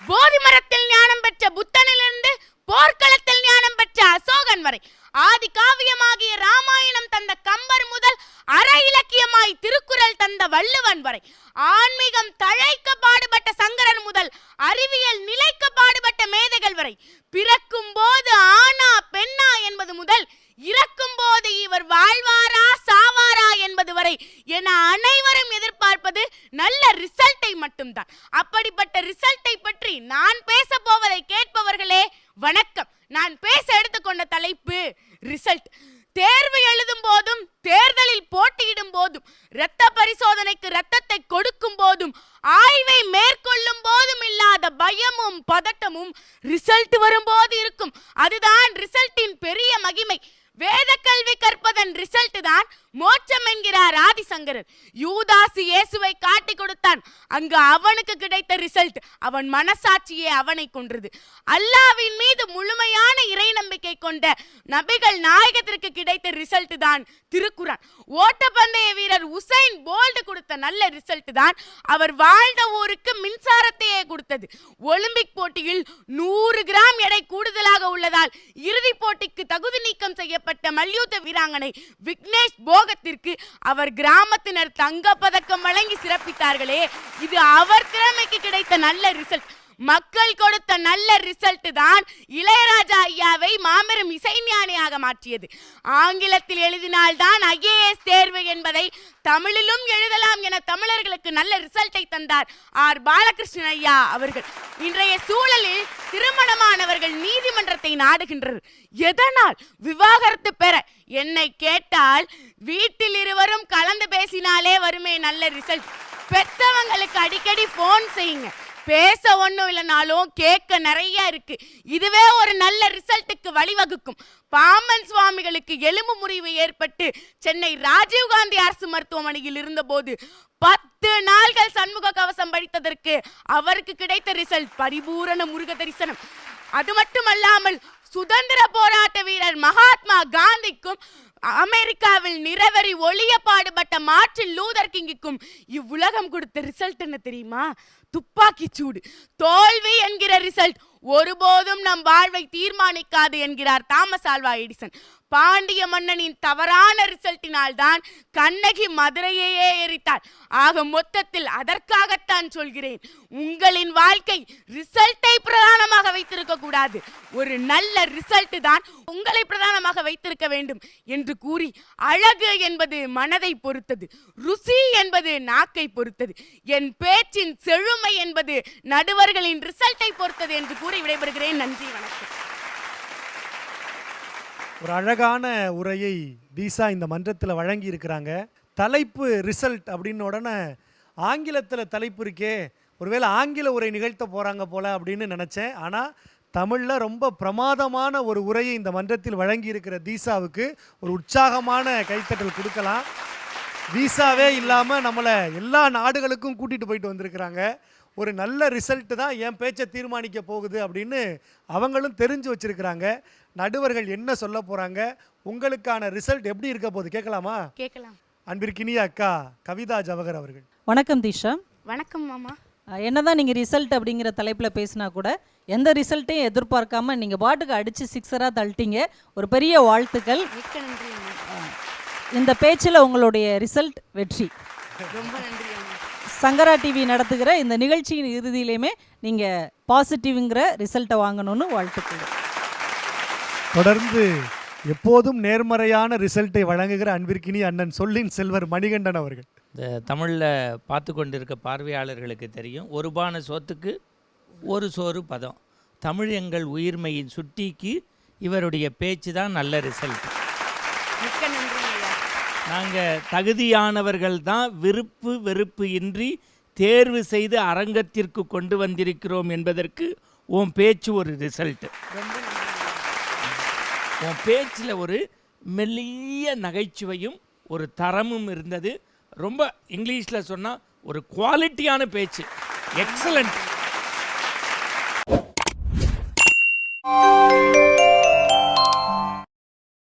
போதி மரத்தில் ஞானம் பெற்ற புத்தனிலிருந்து போர்க்களத்தில் ஞானம் பெற்ற அசோகன் வரை. ஆதி காவியமாகிய ராமாயணம் தந்த கம்பர் முதல் அற இலக்கியமாய் திருக்குறள் தந்த வள்ளுவன் வரை. ஆன்மீகம் தழைக்க பாடுபட்ட சங்கரன் முதல் அறிவியல் நிலைக்க பாடுபட்ட மேதைகள் வரை. பிறக்கும் போது ஆனா பெண்ணா என்பது முதல் இறக்கும் போது இவர் வாழ்வாரா சாவாரா என்பது வரை என அனைவரும் எதிர்பார்ப்பது நல்ல ரிசல்ட்டை மட்டும்தான். அப்படிப்பட்ட ரிசல்ட்டை பற்றி நான் பேச போவதை கேட்பவர்களே வணக்கம். நான் பேச எடுத்துக்கொண்ட தலைப்பு ரிசல்ட். தேர்வு எழுதும் போதும் தேர்தலில் போட்டியிடும் போதும் இரத்த பரிசோதனைக்கு இரத்தத்தை கொடுக்கும் போதும் ஆய்வை மேற்கொள்ளும் போதும் இல்லாத பயமும் பதட்டமும் ரிசல்ட் வரும்போது இருக்கும். அதுதான் ரிசல்ட்டின் பெரிய மகிமை. வேத கல்வி கற்பதன் ரிசல்ட் தான் மோட்சம் என்கிறார் ஆதிசங்கரர். யூதாசு இயேசுவை காட்டி கொடுத்தான். அங்கு அவனுக்கு கிடைத்த ரிசல்ட் அவன் மனசாட்சியே அவனை கொன்றது. அல்லாவின் மீது முழுமையான இறை நம்பிக்கை கொண்ட நபிகள் நாயகத்திற்கு கிடைத்த ரிசல்ட் தான் திருக்குறான் ஓட்டப்பந்தய வீரர் உசைன் போல்டு கொடுத்த நல்ல ரிசல்ட் தான் அவர் வாழ்ந்த ஊருக்கு மின்சாரத்தையே கொடுத்தது. ஒலிம்பிக் போட்டியில் நூறு கிராம் எடை கூடுதலாக உள்ளதால் இறுதிப் போட்டிக்கு தகுதி நீக்கம் செய்யப்பட்ட மல்யுத்த வீராங்கனை விக்னேஷ் போகத்திற்கு அவர் கிராமத்தினர் தங்க பதக்கம் வழங்கி சிறப்பித்தார்களே. இது அவர் திறமைக்கு கிடைத்த நல்ல ரிசல்ட் மக்கள் கொடுத்த நல்ல ரிசல்ட் தான் இளையராஜா ஐயாவை மாபெரும் இசைஞானியாக மாற்றியது. ஆங்கிலத்தில் எழுதினால்தான் ஐஏஎஸ் தேர்வு என்பதை தமிழிலும் எழுதலாம் என தமிழர்களுக்கு நல்ல ரிசல்ட்டை தந்தார் ஆர் பாலகிருஷ்ணன் ஐயா அவர்கள். இன்றைய சூழலில் திருமணமானவர்கள் நீதிமன்றத்தை நாடுகின்றனர். எதனால்? விவாகரத்து பெற. என்னை கேட்டால் வீட்டில் இருவரும் கலந்து பேசினாலே வருமே நல்ல ரிசல்ட் பெற்றவங்களுக்கு அடிக்கடி ஃபோன் செய்யுங்க. பேச ஒன்றும் இல்லைனாலும் கேட்க நிறைய இருக்கு. இதுவே ஒரு நல்ல ரிசல்ட்டுக்கு வழிவகுக்கும். பாமன் சுவாமிகளுக்கு எலும்பு முறிவு ஏற்பட்டு சென்னை ராஜீவ்காந்தி அரசு மருத்துவமனையில் இருந்தபோது பத்து நாள்கள் சண்முக கவசம் படித்ததற்கு அவருக்கு கிடைத்த ரிசல்ட் பரிபூரண முருக தரிசனம். அது மட்டுமல்லாமல் சுதந்திர போராட்ட வீரர் மகாத்மா காந்திக்கும் அமெரிக்காவில் நிறவெறி ஒளிய பாடுபட்ட மார்டின் லூதர் கிங்குக்கும் இவ்வுலகம் கொடுத்த ரிசல்ட் என்ன தெரியுமா? துப்பாக்கி சூடு. தோல்வி என்கிற ரிசல்ட் ஒருபோதும் நம் வாழ்வை தீர்மானிக்காது என்கிறார் தாமஸ் ஆல்வா எடிசன். பாண்டிய மன்னனின் தவறான ரிசல்ட்டினால் தான் கண்ணகி மதுரையையே எரித்தாள். ஆக மொத்தத்தில் அதற்காகத்தான் சொல்கிறேன் உங்களின் வாழ்க்கை ரிசல்ட்டை பிரதானமாக வைத்திருக்க கூடாது. ஒரு நல்ல ரிசல்ட் தான் உங்களை பிரதானமாக வைத்திருக்க வேண்டும் என்று கூறி அழகு என்பது மனதை பொறுத்தது ருசி என்பது நாக்கை பொறுத்தது என் பேச்சின் செழுமை என்பது நடுவர்களின் ரிசல்ட்டை பொறுத்தது என்று கூறி விடைபெறுகிறேன். நன்றி வணக்கம். ஒரு அழகான உரையை தீசா இந்த மன்றத்தில் வழங்கி இருக்கிறாங்க தலைப்பு ரிசல்ட் அப்படின்னு உடனே ஆங்கிலத்தில் தலைப்பு இருக்கே ஒருவேளை ஆங்கில உரை நிகழ்த்த போகிறாங்க போல் அப்படின்னு நினச்சேன். ஆனால் தமிழில் ரொம்ப பிரமாதமான ஒரு உரையை இந்த மன்றத்தில் வழங்கி இருக்கிற தீசாவுக்கு ஒரு உற்சாகமான கைத்தட்டல் கொடுக்கலாம். வீசாவே இல்லாமல் நம்மளை எல்லா நாடுகளுக்கும் கூட்டிகிட்டு போயிட்டு வந்திருக்கிறாங்க. ஒரு நல்ல ரிசல்ட் தான் என் பேச்சை தீர்மானிக்க போகுது அப்படின்னு அவங்களும் தெரிஞ்சு வச்சிருக்கிறாங்க. நடுவர்கள் என்ன சொல்ல போகிறாங்க உங்களுக்கான ரிசல்ட் எப்படி இருக்க போகுது? கேட்கலாமா? கேட்கலாம். அன்பிற்கினிய அக்கா கவிதா ஜவஹர் அவர்கள். வணக்கம் தீஷா. வணக்கம் மாமா. என்னதான் நீங்கள் ரிசல்ட் அப்படிங்கிற தலைப்பில் பேசினா கூட எந்த ரிசல்ட்டையும் எதிர்பார்க்காம நீங்கள் பாட்டுக்கு அடித்து சிக்ஸராக தள்ளிட்டீங்க. ஒரு பெரிய வாழ்த்துக்கள். மிக்க நன்றி இந்த பேச்சில் உங்களுடைய ரிசல்ட் வெற்றி. ரொம்ப நன்றி சங்கரா டிவி நடத்துகிற இந்த நிகழ்ச்சியின் இறுதியிலையுமே நீங்கள் பாசிட்டிவ்ங்கிற ரிசல்ட்டை வாங்கணும்னு வாழ்த்துக்கள். தொடர்ந்து எப்போதும் நேர்மறையான ரிசல்ட்டை வழங்குகிற அன்பிற்கினி அண்ணன் சொல்லின் செல்வர் மணிகண்டன் அவர்கள். இந்த தமிழில் பார்த்து கொண்டிருக்க பார்வையாளர்களுக்கு தெரியும் ஒரு பான சோத்துக்கு ஒரு சோறு பதம். தமிழ் எங்கள் உயிர்மையின் சுட்டிக்கு இவருடைய பேச்சு தான் நல்ல ரிசல்ட் மிக்க நன்றி. நாங்கள் தகுதியானவர்கள் தான் விருப்பு வெறுப்பு இன்றி தேர்வு செய்து அரங்கத்திற்கு கொண்டு வந்திருக்கிறோம் என்பதற்கு உன் பேச்சு ஒரு ரிசல்ட்டு உன் பேச்சில் ஒரு மெல்லிய நகைச்சுவையும் ஒரு தரமும் இருந்தது. ரொம்ப இங்கிலீஷில் சொன்னால் ஒரு குவாலிட்டியான பேச்சு. எக்ஸலண்ட்